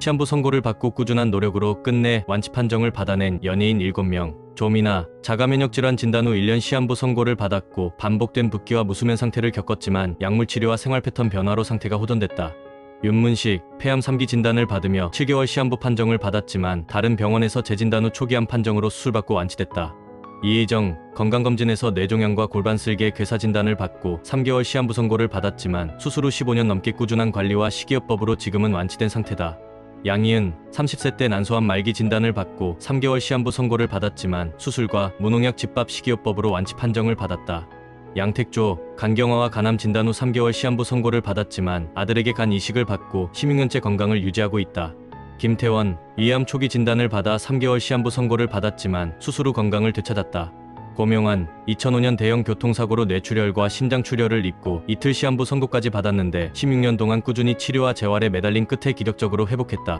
시한부 선고를 받고 꾸준한 노력으로 끝내 완치 판정을 받아낸 연예인 7명. 조미나 자가면역 질환 진단 후 1년 시한부 선고를 받았고 반복된 붓기와 무수면 상태를 겪었지만 약물 치료와 생활 패턴 변화로 상태가 호전됐다. 윤문식 폐암 3기 진단을 받으며 7개월 시한부 판정을 받았지만 다른 병원에서 재진단 후 초기암 판정으로 수술받고 완치됐다. 이혜정 건강검진에서 뇌종양과 골반 쓸개 괴사 진단을 받고 3개월 시한부 선고를 받았지만 수술 후 15년 넘게 꾸준한 관리와 식이요법으로 지금은 완치된 상태다. 양희은 30세 때 난소암 말기 진단을 받고 3개월 시한부 선고를 받았지만 수술과 무농약 집밥 식이요법으로 완치 판정을 받았다. 양택조 간경화와 간암 진단 후 3개월 시한부 선고를 받았지만 아들에게 간 이식을 받고 16년째 건강을 유지하고 있다. 김태원 위암 초기 진단을 받아 3개월 시한부 선고를 받았지만 수술 후 건강을 되찾았다. 고명환 2005년 대형 교통사고로 뇌출혈과 심장출혈을 입고 이틀 시한부 선고까지 받았는데 16년 동안 꾸준히 치료와 재활에 매달린 끝에 기력적으로 회복했다.